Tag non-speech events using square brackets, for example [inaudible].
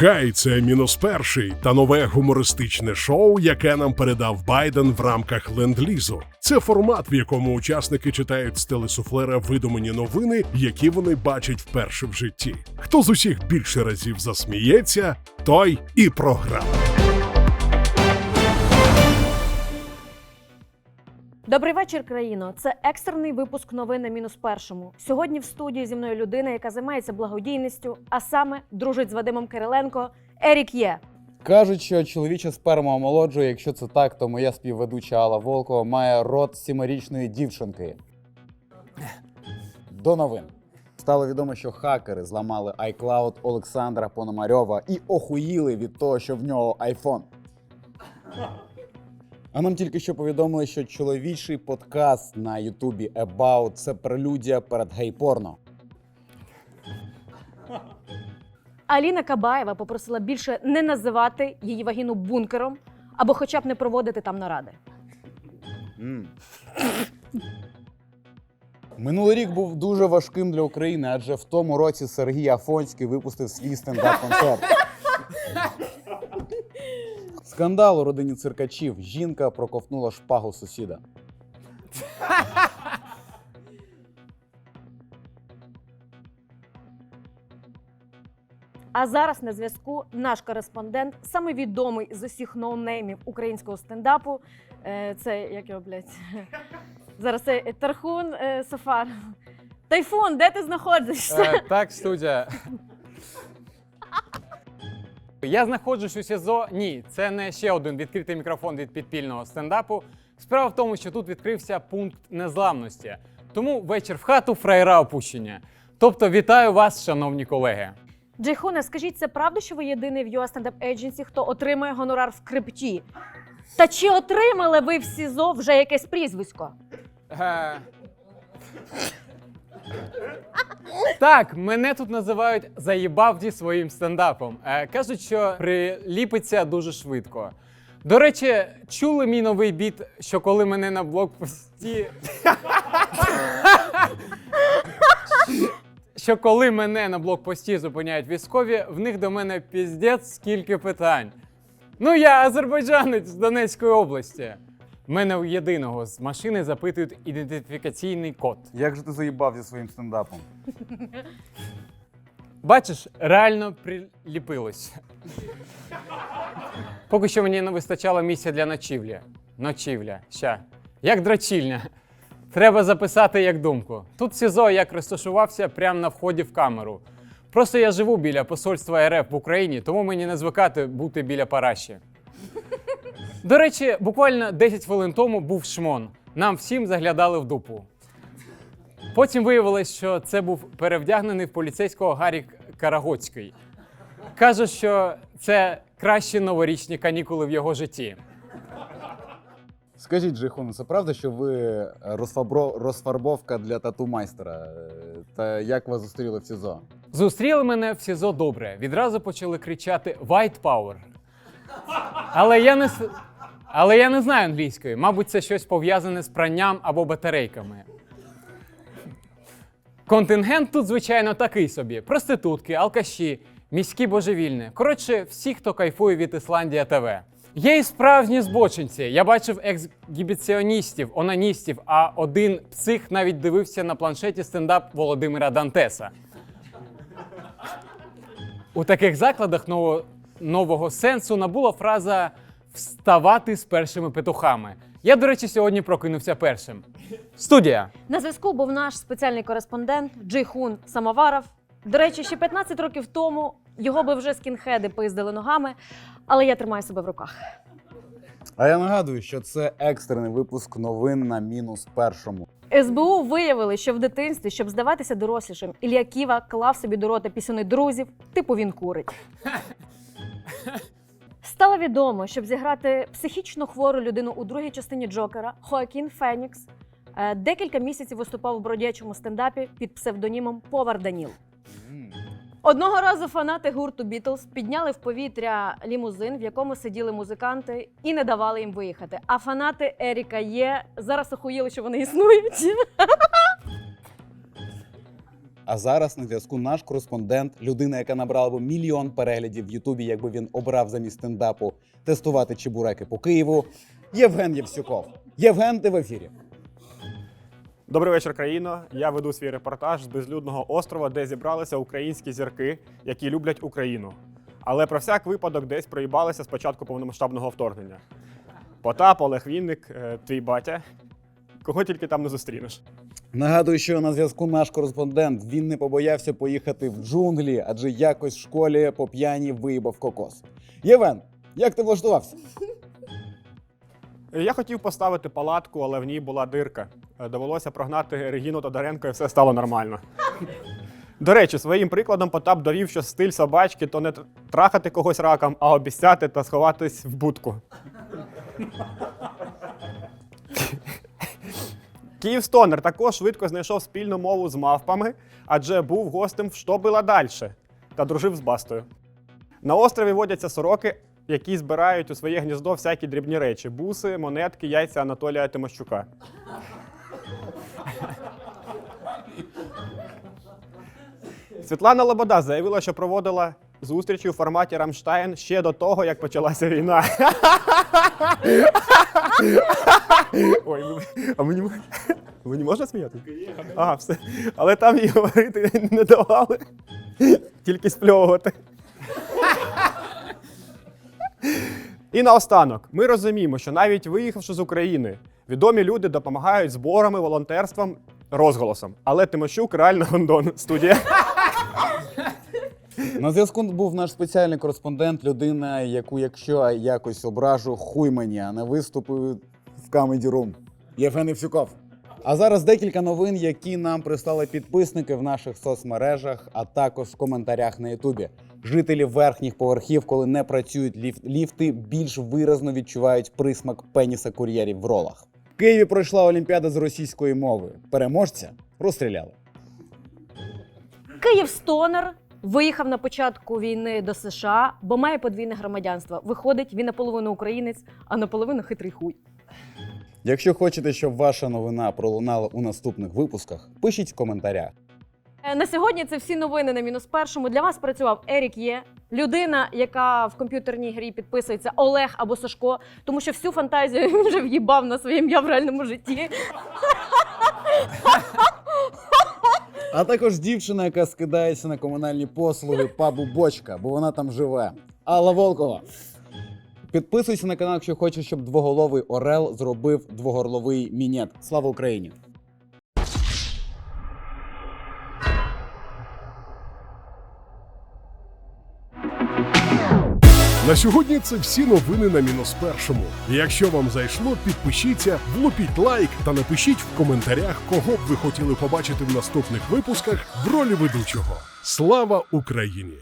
Хай це мінус перший та нове гумористичне шоу, яке нам передав Байден в рамках ленд-лізу. Це формат, в якому учасники читають з телесуфлера видумані новини, які вони бачать вперше в житті. Хто з усіх більше разів засміється, той і програв. Добрий вечір, країно. Це екстрений випуск новин на мінус першому. Сьогодні в студії зі мною людина, яка займається благодійністю, а саме дружить з Вадимом Кириленко. Ерік є. Кажуть, що чоловіча сперма омолоджує. Якщо це так, то моя співведуча Алла Волкова має рот сімирічної дівчинки. До новин. Стало відомо, що хакери зламали iCloud Олександра Пономарьова і охуїли від того, що в нього iPhone. А нам тільки що повідомили, що чоловічий подкаст на Ютубі About – це прелюдія перед гей-порно. Аліна Кабаєва попросила більше не називати її вагіну бункером або хоча б не проводити там наради. Минулий рік був дуже важким для України, адже в тому році Сергій Афонський випустив свій стендап-концерт. Скандал у родині циркачів. Жінка проковтнула шпагу сусіда. А зараз на зв'язку наш кореспондент, саме відомий з усіх ноунеймів українського стендапу. Е, Це як його блядь? [laughs] Зараз це Тархун е, Сафар. Тайфун, де ти знаходишся? Е, так, студія. Я знаходжусь у СІЗО. Ні, це не ще один відкритий мікрофон від підпільного стендапу. Справа в тому, що тут відкрився пункт незламності. Тому вечір в хату фраєра опущення. Тобто, вітаю вас, шановні колеги. Джейхуне, скажіть, це правда, що ви єдиний в UA Stand Up Agency, хто отримує гонорар в крипті? Та чи отримали ви в СІЗО вже якесь прізвисько? Е... Так, мене тут називають заїбавді своїм стендапом. Е, кажуть, що приліпиться дуже швидко. До речі, чули мій новий біт, що коли мене на блокпості. що коли мене на блокпості зупиняють військові, в них до мене піздець скільки питань. Ну, я азербайджанець з Донецької області. Мене у єдиного з машини запитують ідентифікаційний код. Як же ти заїбав зі своїм стендапом? Бачиш, реально приліпилось. Поки що мені не вистачало місця для ночівлі. Ночівля. Ща. Як дрочільня. Треба записати як думку. Тут СІЗО як розташувався прямо на вході в камеру. Просто я живу біля посольства РФ в Україні, тому мені не звикати бути біля параші. До речі, буквально 10 хвилин тому був шмон. Нам всім заглядали в дупу. Потім виявилось, що це був перевдягнений в поліцейського Гаррі Карагоцький. Каже, що це кращі новорічні канікули в його житті. Скажіть, Джейхун, це правда, що ви розфабро... розфарбовка для тату майстера? Та як вас зустріли в СІЗО? Зустріли мене в СІЗО добре. Відразу почали кричати White Power. Але я не, Але я не знаю англійської. Мабуть, це щось пов'язане з пранням або батарейками. Контингент тут, звичайно, такий собі: проститутки, алкаші, міські божевільні. Коротше, всі, хто кайфує від Ісландія ТВ. Є і справжні збочинці. Я бачив ексгібіціоністів, онаністів, а один псих навіть дивився на планшеті стендап Володимира Дантеса. У таких закладах нового, нового сенсу набула фраза вставати з першими петухами. Я, до речі, сьогодні прокинувся першим. Студія. На зв'язку був наш спеціальний кореспондент Джейхун Самоваров. До речі, ще 15 років тому його би вже скінхеди пиздили ногами, але я тримаю себе в руках. А я нагадую, що це екстрений випуск новин на мінус першому. СБУ виявили, що в дитинстві, щоб здаватися дорослішим, Ілля Ківа клав собі до рота пісюни друзів, типу він курить. [laughs] Стало відомо, щоб зіграти психічно хвору людину у другій частині Джокера, Хоакін Фенікс е, декілька місяців виступав у бродячому стендапі під псевдонімом Повар Даніл. Одного разу фанати гурту Бітлз підняли в повітря лімузин, в якому сиділи музиканти, і не давали їм виїхати. А фанати Еріка є зараз охуїли, що вони існують. А зараз на зв'язку наш кореспондент, людина, яка набрала б мільйон переглядів в Ютубі, якби він обрав замість стендапу тестувати чебуреки по Києву. Євген Євсюков. Євген, ти в ефірі. Добрий вечір, країно. Я веду свій репортаж з безлюдного острова, де зібралися українські зірки, які люблять Україну. Але про всяк випадок десь проїбалися з початку повномасштабного вторгнення. Потап, Олег Вінник, е, твій батя. Кого тільки там не зустрінеш. Нагадую, що на зв'язку наш кореспондент. Він не побоявся поїхати в джунглі, адже якось в школі по п'яні виїбав кокос. Євген, як ти влаштувався? Я хотів поставити палатку, але в ній була дирка. Довелося прогнати Регіну Тодоренко, і все стало нормально. До речі, своїм прикладом Потап довів, що стиль собачки то не трахати когось раком, а обіцяти та сховатись в будку. Київстонер також швидко знайшов спільну мову з мавпами, адже був гостем в «Що було дальше» та дружив з Бастою. На острові водяться сороки, які збирають у своє гніздо всякі дрібні речі: буси, монетки, яйця Анатолія Тимощука. Світлана Лобода заявила, що проводила зустрічі у форматі Рамштайн ще до того, як почалася війна. Ой, а мені, мені можна сміяти? Ага, все. Але там їй говорити не давали, тільки спльовувати. І наостанок, ми розуміємо, що навіть виїхавши з України, відомі люди допомагають зборами, волонтерством, розголосом. Але Тимощук реально гондон. Студія. На зв'язку був наш спеціальний кореспондент, людина, яку, якщо якось ображу, хуй мені, а не виступив в Comedy Room. Євген Євсюков. А зараз декілька новин, які нам прислали підписники в наших соцмережах, а також в коментарях на Ютубі. Жителі верхніх поверхів, коли не працюють ліф- ліфти, більш виразно відчувають присмак пеніса кур'єрів в ролах. В Києві пройшла Олімпіада з російської мови. Переможця розстріляли. Київ Стонер виїхав на початку війни до США, бо має подвійне громадянство. Виходить, він наполовину українець, а наполовину хитрий хуй. Якщо хочете, щоб ваша новина пролунала у наступних випусках, пишіть в коментарях. Е, На сьогодні це всі новини на мінус першому. Для вас працював Ерік Є, людина, яка в комп'ютерній грі підписується Олег або Сашко, тому що всю фантазію [laughs] він вже в'їбав на своє ім'я в реальному житті. А також дівчина, яка скидається на комунальні послуги пабу Бочка, бо вона там живе. Алла Волкова. Підписуйся на канал, якщо хочеш, щоб двоголовий Орел зробив двогорловий мінет. Слава Україні! На сьогодні це всі новини на мінус першому. Якщо вам зайшло, підпишіться, влупіть лайк та напишіть в коментарях, кого б ви хотіли побачити в наступних випусках в ролі ведучого. Слава Україні!